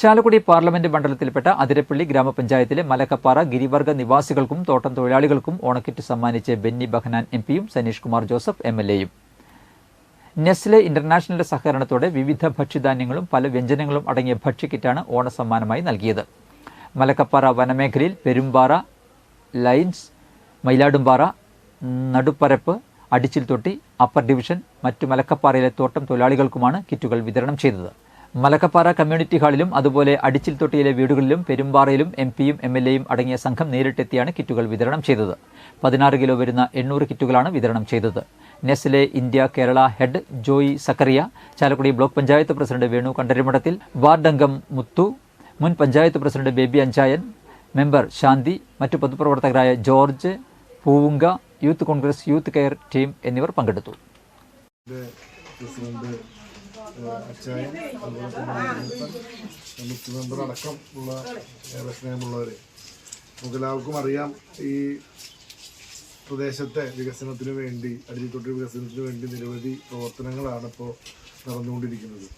Chalakudy parliament മണ്ഡലത്തിൽപ്പെട്ട Athirappilly ഗ്രാമപഞ്ചായത്തിലെ മലക്കപ്പാറ ഗിരിവർഗ നിവാസികൾക്കും തോട്ടം തൊഴിലാളികൾക്കും ഓണക്കിറ്റ് സമ്മാനിച്ച് ബെന്നി ബഹനാൻ എം പിയും Saneesh Kumar Joseph M L എയും. നെസ്ലെ ഇന്റർനാഷണലിന്റെ സഹകരണത്തോടെ വിവിധ ഭക്ഷ്യധാന്യങ്ങളും പല വ്യഞ്ജനങ്ങളും അടങ്ങിയ ഭക്ഷ്യക്കിറ്റാണ് ഓണസമ്മാനമായി നൽകിയത്. മലക്കപ്പാറ വനമേഖലയിൽ Perumbara lines Mayiladumpara Naduparappu Adichil Thotti upper division മറ്റു മലക്കപ്പാറയിലെ തോട്ടം തൊഴിലാളികൾക്കുമാണ് കിറ്റുകൾ വിതരണം ചെയ്തത്. മലക്കപ്പാറ കമ്മ്യൂണിറ്റി ഹാളിലും അതുപോലെ അടിച്ചിൽ തൊട്ടിയിലെ വീടുകളിലും പെരുമ്പാറയിലും എം പിയും എം എൽ എയും അടങ്ങിയ സംഘം നേരിട്ടെത്തിയാണ് കിറ്റുകൾ വിതരണം ചെയ്തത്. പതിനാറ് കിലോ വരുന്ന എണ്ണൂറ് കിറ്റുകളാണ് വിതരണം ചെയ്തത്. Nestle India Kerala head Joy Zachariah Chalakudy block panchayat president Venu Kandarimadathil വാർഡംഗം Muthu മുൻ പഞ്ചായത്ത് പ്രസിഡന്റ് ബേബി അഞ്ചായൻ മെമ്പർ ശാന്തി മറ്റു പൊതുപ്രവർത്തകരായ George Poovunka youth Congress youth care team എന്നിവർ പങ്കെടുത്തു. അച്ചായൻ അതുപോലെ തന്നെ കമ്മിറ്റി മെമ്പർ അടക്കം ഏറെ സ്നേഹമുള്ളവർ നമുക്കെല്ലാവർക്കും അറിയാം ഈ പ്രദേശത്തെ വികസനത്തിന് വേണ്ടി അടിഞ്ഞിത്തൊട്ടി വികസനത്തിന് വേണ്ടി നിരവധി പ്രവർത്തനങ്ങളാണ് ഇപ്പോൾ നടന്നുകൊണ്ടിരിക്കുന്നത്.